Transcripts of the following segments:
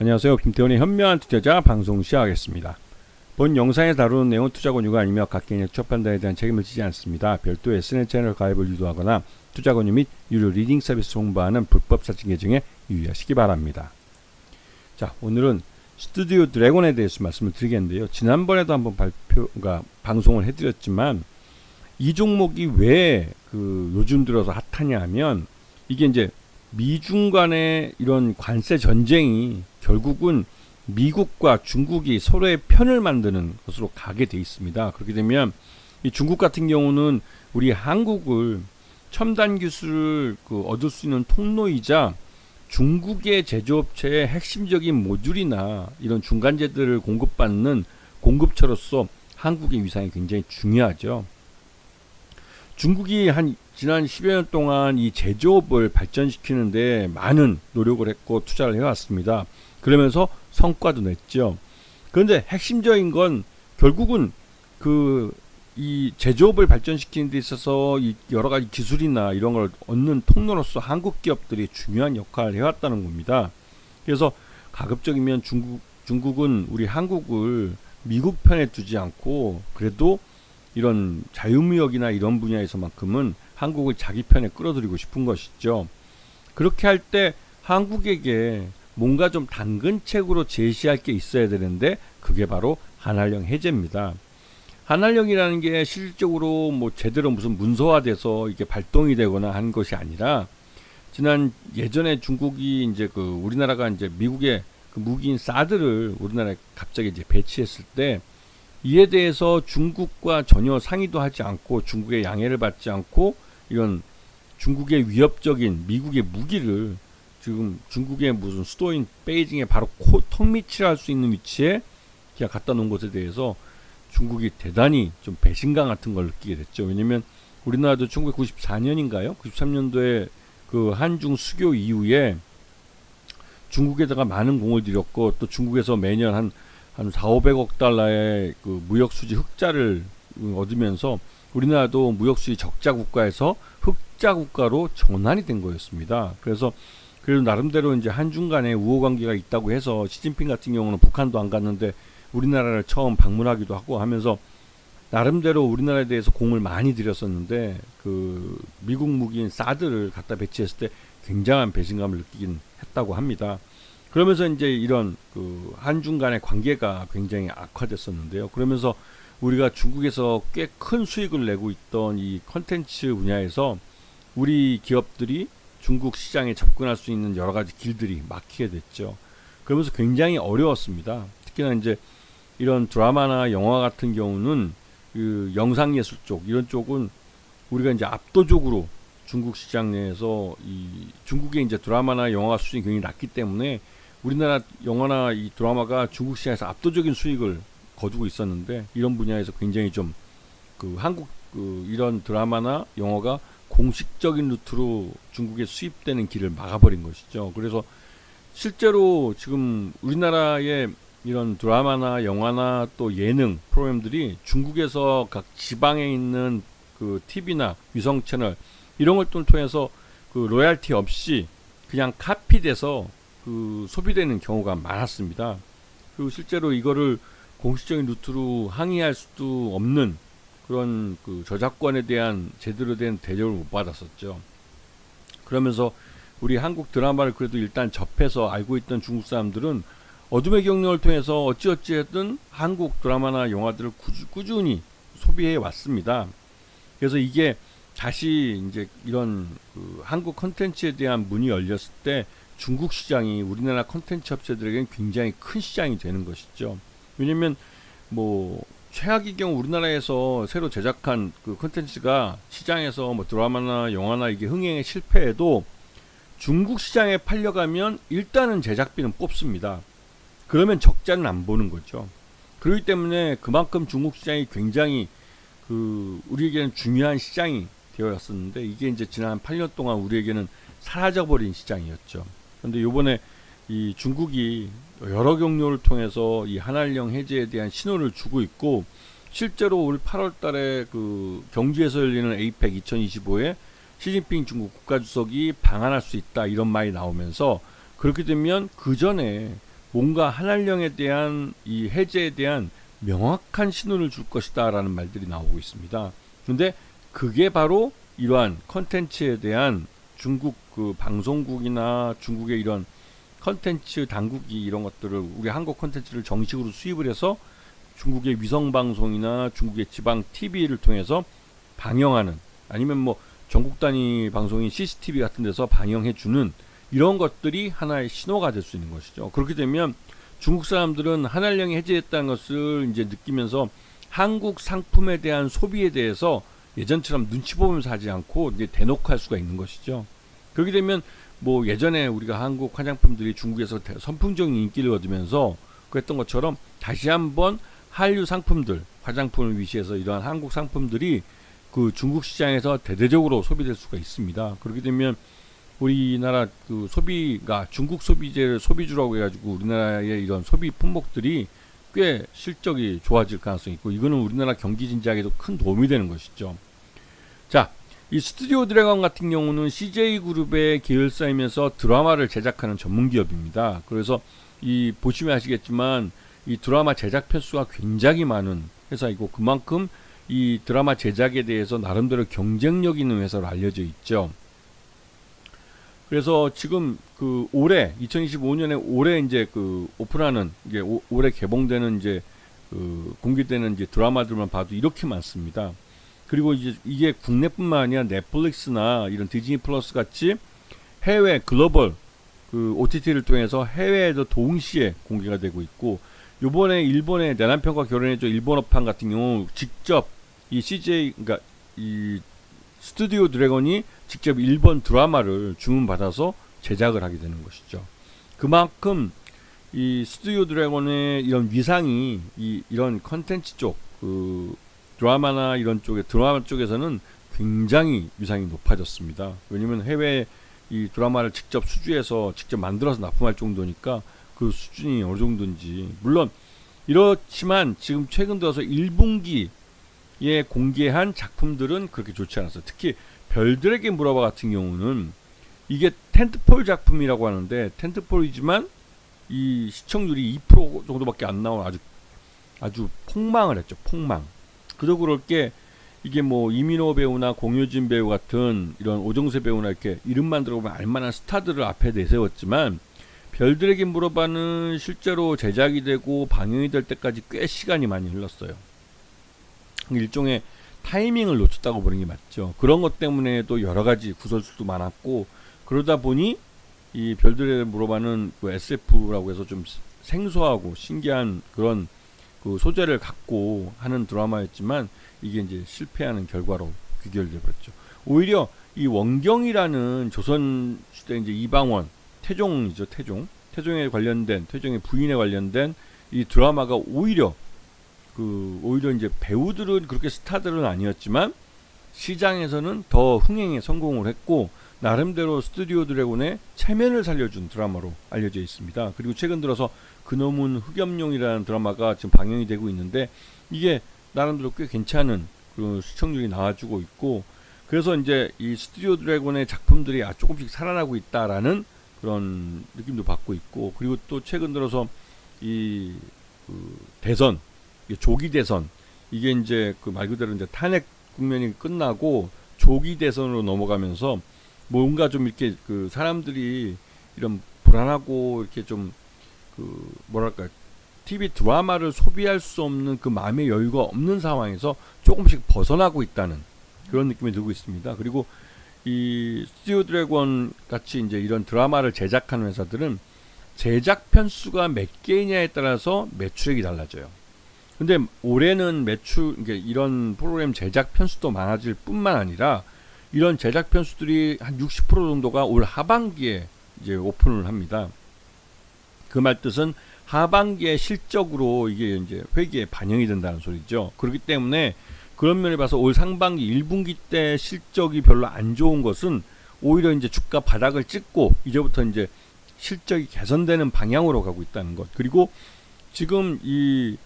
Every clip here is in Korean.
안녕하세요. 김태원의 현명한 투자자 방송 시작하겠습니다. 본 영상에 다루는 내용은 투자 권유가 아니며 각 개인의 투자 판단에 대한 책임을 지지 않습니다. 별도 SNS 채널 가입을 유도하거나 투자 권유 및 유료 리딩 서비스 홍보하는 불법 사칭 계정에 유의하시기 바랍니다. 자, 오늘은 스튜디오 드래곤에 대해서 말씀을 드리겠는데요. 지난번에도 한번 발표가 그러니까 방송을 해드렸지만 이 종목이 왜 그 요즘 들어서 핫하냐 하면 이게 이제 미중 간의 이런 관세 전쟁이 결국은 미국과 중국이 서로의 편을 만드는 것으로 가게 돼 있습니다. 그렇게 되면 이 중국 같은 경우는 우리 한국을 첨단 기술을 그 얻을 수 있는 통로이자 중국의 제조업체의 핵심적인 모듈이나 이런 중간재들을 공급받는 공급처로서 한국의 위상이 굉장히 중요하죠. 중국이 한 지난 10여 년 동안 이 제조업을 발전시키는데 많은 노력을 했고 투자를 해왔습니다. 그러면서 성과도 냈죠. 그런데 핵심적인 건 결국은 그 이 제조업을 발전시키는 데 있어서 이 여러 가지 기술이나 이런 걸 얻는 통로로서 한국 기업들이 중요한 역할을 해왔다는 겁니다. 그래서 가급적이면 중국 중국은 우리 한국을 미국 편에 두지 않고 그래도 이런 자유무역이나 이런 분야에서만큼은 한국을 자기 편에 끌어들이고 싶은 것이죠. 그렇게 할 때 한국에게 뭔가 좀 당근책으로 제시할 게 있어야 되는데 그게 바로 한한령 해제입니다. 한한령이라는 게 실질적으로 뭐 제대로 무슨 문서화돼서 이게 발동이 되거나 한 것이 아니라 지난 예전에 중국이 이제 그 우리나라가 이제 미국의 그 무기인 사드를 우리나라에 갑자기 이제 배치했을 때 이에 대해서 중국과 전혀 상의도 하지 않고 중국의 양해를 받지 않고 이런 중국의 위협적인 미국의 무기를 지금 중국의 무슨 수도인 베이징에 바로 코, 턱 밑이라 할 수 있는 위치에 그냥 갖다 놓은 것에 대해서 중국이 대단히 좀 배신감 같은 걸 느끼게 됐죠. 왜냐면 우리나라도 1994년인가요? 93년도에 그 한중 수교 이후에 중국에다가 많은 공을 들였고 또 중국에서 매년 한, 한 4, 500억 달러의 그 무역 수지 흑자를 얻으면서 우리나라도 무역 수지 적자 국가에서 흑자 국가로 전환이 된 거였습니다. 그래서 그래도 나름대로 이제 한중 간에 우호 관계가 있다고 해서 시진핑 같은 경우는 북한도 안 갔는데 우리나라를 처음 방문하기도 하고 하면서 나름대로 우리나라에 대해서 공을 많이 들였었는데 그 미국 무기인 사드를 갖다 배치했을 때 굉장한 배신감을 느끼긴 했다고 합니다. 그러면서 이제 이런 그 한중 간의 관계가 굉장히 악화됐었는데요. 그러면서 우리가 중국에서 꽤 큰 수익을 내고 있던 이 컨텐츠 분야에서 우리 기업들이 중국 시장에 접근할 수 있는 여러 가지 길들이 막히게 됐죠. 그러면서 굉장히 어려웠습니다. 특히나 이제 이런 드라마나 영화 같은 경우는 그 영상 예술 쪽 이런 쪽은 우리가 이제 압도적으로 중국 시장 내에서 이 중국의 이제 드라마나 영화 수준이 굉장히 낮기 때문에 우리나라 영화나 이 드라마가 중국 시장에서 압도적인 수익을 거두고 있었는데 이런 분야에서 굉장히 좀 그 한국 그 이런 드라마나 영화가 공식적인 루트로 중국에 수입되는 길을 막아버린 것이죠. 그래서 실제로 지금 우리나라의 이런 드라마나 영화나 또 예능 프로그램들이 중국에서 각 지방에 있는 그 TV나 위성 채널 이런 걸 통해서 그 로얄티 없이 그냥 카피돼서 그 소비되는 경우가 많았습니다. 그리고 실제로 이거를 공식적인 루트로 항의할 수도 없는 그런 그 저작권에 대한 제대로 된 대접을 못 받았었죠. 그러면서 우리 한국 드라마를 그래도 일단 접해서 알고 있던 중국 사람들은 어둠의 경력을 통해서 어찌어찌 했든 한국 드라마나 영화들을 꾸준, 히 소비해 왔습니다. 그래서 이게 다시 이제 이런 그 한국 컨텐츠에 대한 문이 열렸을 때 중국 시장이 우리나라 컨텐츠 업체들에게는 굉장히 큰 시장이 되는 것이죠. 왜냐면 뭐 최악의 경우 우리나라에서 새로 제작한 그 컨텐츠가 시장에서 뭐 드라마나 영화나 이게 흥행에 실패해도 중국 시장에 팔려가면 일단은 제작비는 뽑습니다. 그러면 적자는 안 보는 거죠. 그렇기 때문에 그만큼 중국 시장이 굉장히 그 우리에게는 중요한 시장이 되었었는데 이게 이제 지난 8년 동안 우리에게는 사라져버린 시장이었죠. 그런데 요번에 이 중국이 여러 경로를 통해서 이 한한령 해제에 대한 신호를 주고 있고 실제로 올 8월 달에 그 경주에서 열리는 에이펙 2025에 시진핑 중국 국가주석이 방한할 수 있다 이런 말이 나오면서 그렇게 되면 그 전에 뭔가 한알령에 대한 이 해제에 대한 명확한 신호를 줄 것이다라는 말들이 나오고 있습니다. 근데 그게 바로 이러한 컨텐츠에 대한 중국 그 방송국이나 중국의 이런 컨텐츠 당국이 이런 것들을 우리 한국 컨텐츠를 정식으로 수입을 해서 중국의 위성 방송이나 중국의 지방 TV를 통해서 방영하는 아니면 뭐 전국 단위 방송인 CCTV 같은 데서 방영해 주는 이런 것들이 하나의 신호가 될 수 있는 것이죠. 그렇게 되면 중국 사람들은 한알령이 해제했다는 것을 이제 느끼면서 한국 상품에 대한 소비에 대해서 예전처럼 눈치 보면서 하지 않고 이제 대놓고 할 수가 있는 것이죠. 그렇게 되면 뭐 예전에 우리가 한국 화장품들이 중국에서 대- 선풍적인 인기를 얻으면서 그랬던 것처럼 다시 한번 한류 상품들, 화장품을 위시해서 이러한 한국 상품들이 그 중국 시장에서 대대적으로 소비될 수가 있습니다. 그렇게 되면 우리나라 그 소비가 중국 소비재를 소비주라고 해가지고 우리나라의 이런 소비 품목들이 꽤 실적이 좋아질 가능성이 있고 이거는 우리나라 경기 진작에도 큰 도움이 되는 것이죠. 자, 이 스튜디오 드래곤 같은 경우는 CJ 그룹의 계열사이면서 드라마를 제작하는 전문 기업입니다. 그래서 이 보시면 아시겠지만 이 드라마 제작 편수가 굉장히 많은 회사이고 그만큼 이 드라마 제작에 대해서 나름대로 경쟁력 있는 회사로 알려져 있죠. 그래서 지금 그 올해 2025년에 올해 이제 그 오픈하는 이게 오- 올해 개봉되는 이제 그 공개되는 이제 드라마들만 봐도 이렇게 많습니다. 그리고 이제 이게 국내뿐만 아니라 넷플릭스나 이런 디즈니 플러스 같이 해외 글로벌 그 OTT를 통해서 해외에도 동시에 공개가 되고 있고 요번에 일본의 내 남편과 결혼해줘 일본어판 같은 경우 직접 이 CJ 그러니까 이 스튜디오 드래곤이 직접 일본 드라마를 주문받아서 제작을 하게 되는 것이죠. 그만큼 이 스튜디오 드래곤의 이런 위상이 이 이런 컨텐츠 쪽그 드라마나 이런 쪽에 드라마 쪽에서는 굉장히 위상이 높아졌습니다. 왜냐면 해외 이 드라마를 직접 수주해서 직접 만들어서 납품할 정도니까 그 수준이 어느 정도인지 물론 이렇지만 지금 최근 들어서 1분기에 공개한 작품들은 그렇게 좋지 않았어요. 특히 별들에게 물어봐 같은 경우는 이게 텐트폴 작품이라고 하는데 텐트폴이지만 이 시청률이 2% 정도밖에 안 나온 아주 아주 폭망을 했죠. 폭망. 그저 그럴 게 이게 뭐 이민호 배우나 공효진 배우 같은 이런 오정세 배우나 이렇게 이름만 들어보면 알만한 스타들을 앞에 내세웠지만 별들에게 물어봐는 실제로 제작이 되고 방영이 될 때까지 꽤 시간이 많이 흘렀어요. 일종의 타이밍을 놓쳤다고 보는 게 맞죠. 그런 것 때문에 또 여러 가지 구설수도 많았고 그러다 보니 이 별들에 물어봐는 그 SF라고 해서 좀 생소하고 신기한 그런 그 소재를 갖고 하는 드라마였지만 이게 이제 실패하는 결과로 귀결돼 버렸죠. 오히려 이 원경이라는 조선 시대 이제 이방원 태종이죠 태종 태종에 관련된 태종의 부인에 관련된 이 드라마가 오히려 그 오히려 이제 배우들은 그렇게 스타들은 아니었지만 시장에서는 더 흥행에 성공을 했고 나름대로 스튜디오 드래곤의 체면을 살려준 드라마로 알려져 있습니다. 그리고 최근 들어서 그놈은 흑염룡이라는 드라마가 지금 방영이 되고 있는데 이게 나름대로 꽤 괜찮은 그 시청률이 나와주고 있고 그래서 이제 이 스튜디오 드래곤의 작품들이 아 조금씩 살아나고 있다라는 그런 느낌도 받고 있고 그리고 또 최근 들어서 이 그 대선 조기 대선 이게 이제 그 말 그대로 이제 탄핵 국면이 끝나고 조기 대선으로 넘어가면서 뭔가 좀 이렇게 그 사람들이 이런 불안하고 이렇게 좀 그 뭐랄까 TV 드라마를 소비할 수 없는 그 마음의 여유가 없는 상황에서 조금씩 벗어나고 있다는 그런 느낌이 들고 있습니다. 그리고 이 스튜디오 드래곤 같이 이제 이런 드라마를 제작하는 회사들은 제작 편수가 몇 개이냐에 따라서 매출액이 달라져요. 근데 올해는 매출 이런 프로그램 제작 편수도 많아질 뿐만 아니라 이런 제작 편수들이 한 60% 정도가 올 하반기에 이제 오픈을 합니다. 그 말 뜻은 하반기에 실적으로 이게 이제 회계에 반영이 된다는 소리죠. 그렇기 때문에 그런 면에 봐서 올 상반기 1분기 때 실적이 별로 안 좋은 것은 오히려 이제 주가 바닥을 찍고 이제부터 이제 실적이 개선되는 방향으로 가고 있다는 것. 그리고 지금 이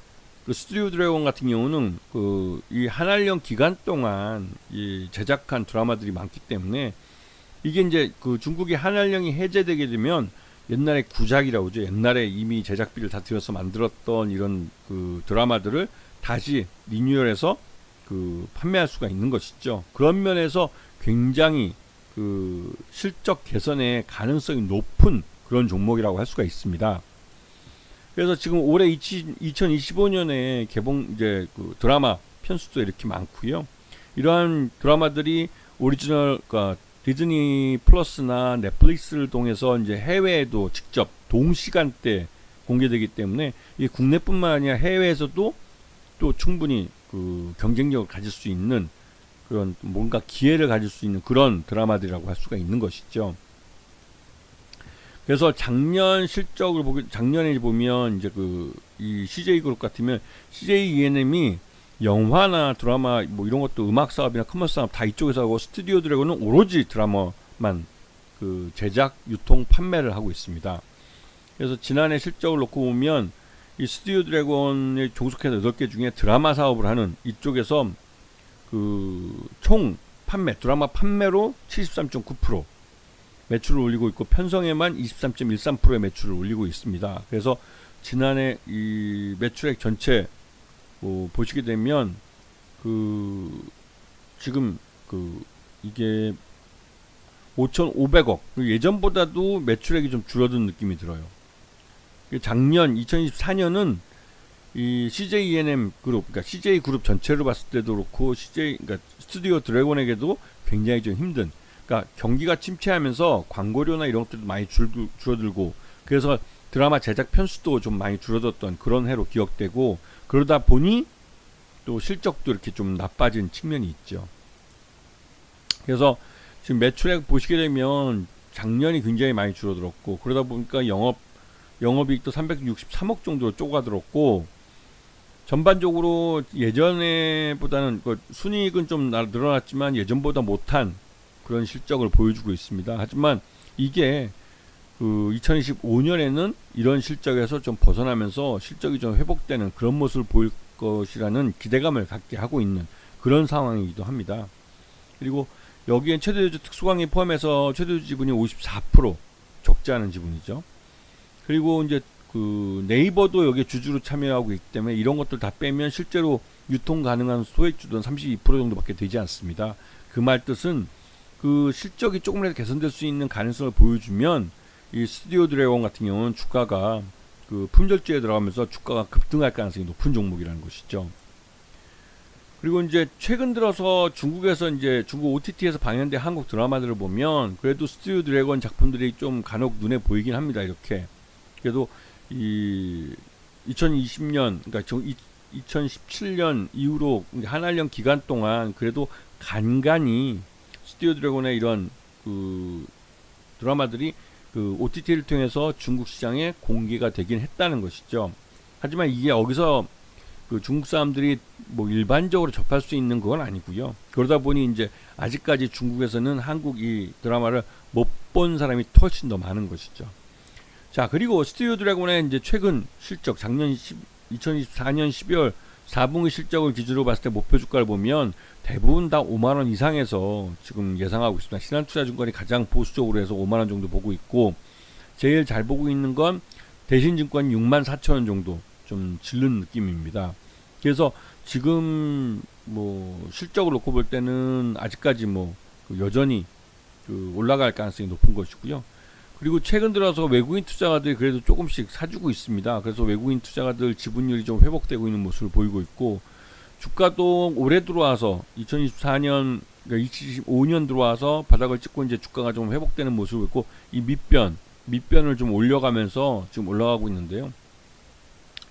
그 스튜디오 드래곤 같은 경우는 그 이 한알령 기간 동안 이 제작한 드라마들이 많기 때문에 이게 이제 그 중국의 한알령이 해제되게 되면 옛날에 구작이라고 하죠. 옛날에 이미 제작비를 다 들여서 만들었던 이런 그 드라마들을 다시 리뉴얼해서 그 판매할 수가 있는 것이죠. 그런 면에서 굉장히 그 실적 개선의 가능성이 높은 그런 종목이라고 할 수가 있습니다. 그래서 지금 올해 2025년에 개봉 이제 그 드라마 편수도 이렇게 많고요. 이러한 드라마들이 오리지널 그러니까 디즈니 플러스나 넷플릭스를 통해서 이제 해외에도 직접 동시간대 공개되기 때문에 이 국내뿐만 아니라 해외에서도 또 충분히 그 경쟁력을 가질 수 있는 그런 뭔가 기회를 가질 수 있는 그런 드라마들이라고 할 수가 있는 것이죠. 그래서 작년 실적을 보기 작년에 보면 이제 그 이 CJ 그룹 같으면 CJ ENM이 영화나 드라마 뭐 이런 것도 음악 사업이나 커머스 사업 다 이쪽에서 하고 스튜디오 드래곤은 오로지 드라마만 그 제작, 유통, 판매를 하고 있습니다. 그래서 지난해 실적을 놓고 보면 이 스튜디오 드래곤에 종속해서 8개 중에 드라마 사업을 하는 이쪽에서 그 총 판매, 드라마 판매로 73.9% 매출을 올리고 있고 편성에만 23.13%의 매출을 올리고 있습니다. 그래서 지난해 이 매출액 전체 뭐 보시게 되면 그 지금 그 이게 5,500억 예전보다도 매출액이 좀 줄어든 느낌이 들어요. 작년 2024년은 이 CJ E&M 그룹, 그러니까 CJ 그룹 전체로 봤을 때도 그렇고 CJ, 그러니까 스튜디오 드래곤에게도 굉장히 좀 힘든. 그러니까 경기가 침체하면서 광고료나 이런 것들도 많이 줄, 줄어들고 그래서 드라마 제작 편수도 좀 많이 줄어들었던 그런 해로 기억되고 그러다 보니 또 실적도 이렇게 좀 나빠진 측면이 있죠. 그래서 지금 매출액 보시게 되면 작년이 굉장히 많이 줄어들었고 그러다 보니까 영업 영업이익도 363억 정도로 쪼가들었고 전반적으로 예전에보다는 그 순이익은 좀 늘어났지만 예전보다 못한 그런 실적을 보여주고 있습니다. 하지만 이게 그 2025년에는 이런 실적에서 좀 벗어나면서 실적이 좀 회복되는 그런 모습을 보일 것이라는 기대감을 갖게 하고 있는 그런 상황이기도 합니다. 그리고 여기엔 최대주 특수강의 포함해서 최대주 지분이 54% 적지 않은 지분이죠. 그리고 이제 그 네이버도 여기에 주주로 참여하고 있기 때문에 이런 것들 다 빼면 실제로 유통 가능한 소액주도는 32% 정도밖에 되지 않습니다. 그 말 뜻은 그 실적이 조금이라도 개선될 수 있는 가능성을 보여주면 이 스튜디오 드래곤 같은 경우는 주가가 그 품절주에 들어가면서 주가가 급등할 가능성이 높은 종목이라는 것이죠. 그리고 이제 최근 들어서 중국에서 이제 중국 OTT에서 방영된 한국 드라마들을 보면 그래도 스튜디오 드래곤 작품들이 좀 간혹 눈에 보이긴 합니다. 이렇게 그래도 이 2020년 그러니까 2017년 이후로 한한령 기간 동안 그래도 간간히 스튜디오 드래곤의 이런 그 드라마들이 그 OTT를 통해서 중국 시장에 공개가 되긴 했다는 것이죠. 하지만 이게 여기서 그 중국 사람들이 뭐 일반적으로 접할 수 있는 건 아니고요. 그러다 보니 이제 아직까지 중국에서는 한국 이 드라마를 못 본 사람이 훨씬 더 많은 것이죠. 자, 그리고 스튜디오 드래곤의 이제 최근 실적 작년 10, 2024년 12월 4분기 실적을 기준으로 봤을 때 목표 주가를 보면 대부분 다 5만 원 이상에서 지금 예상하고 있습니다. 신한투자증권이 가장 보수적으로 해서 5만 원 정도 보고 있고 제일 잘 보고 있는 건 대신증권 6만 4천 원 정도 좀 질른 느낌입니다. 그래서 지금 뭐 실적을 놓고 볼 때는 아직까지 뭐 여전히 그 올라갈 가능성이 높은 것이고요. 그리고 최근 들어서 외국인 투자가들이 그래도 조금씩 사주고 있습니다. 그래서 외국인 투자가들 지분율이 좀 회복되고 있는 모습을 보이고 있고 주가도 올해 들어와서 2024년 그러니까 2025년 들어와서 바닥을 찍고 이제 주가가 좀 회복되는 모습을 있고 이 밑변 밑변을 좀 올려가면서 지금 올라가고 있는데요.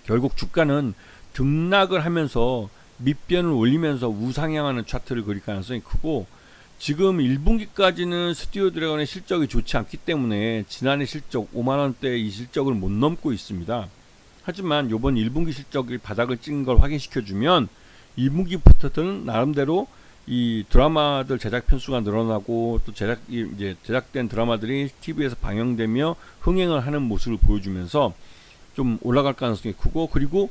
결국 주가는 등락을 하면서 밑변을 올리면서 우상향하는 차트를 그릴 가능성이 크고 지금 1분기까지는 스튜디오 드래곤의 실적이 좋지 않기 때문에 지난해 실적 5만 원대 이 실적을 못 넘고 있습니다. 하지만 이번 1분기 실적이 바닥을 찍은 걸 확인시켜 주면 2분기부터는 나름대로 이 드라마들 제작 편수가 늘어나고 또 제작 이제 제작된 드라마들이 TV에서 방영되며 흥행을 하는 모습을 보여주면서 좀 올라갈 가능성이 크고 그리고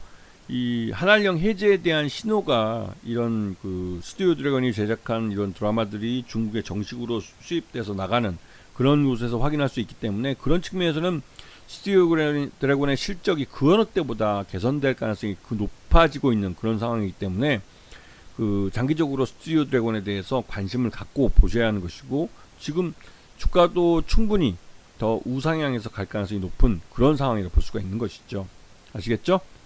이 한알령 해제에 대한 신호가 이런 그 스튜디오 드래곤이 제작한 이런 드라마들이 중국에 정식으로 수입돼서 나가는 그런 곳에서 확인할 수 있기 때문에 그런 측면에서는 스튜디오 드래곤의 실적이 그 어느 때보다 개선될 가능성이 그 높아지고 있는 그런 상황이기 때문에 그 장기적으로 스튜디오 드래곤에 대해서 관심을 갖고 보셔야 하는 것이고 지금 주가도 충분히 더 우상향해서 갈 가능성이 높은 그런 상황이라 볼 수가 있는 것이죠. 아시겠죠?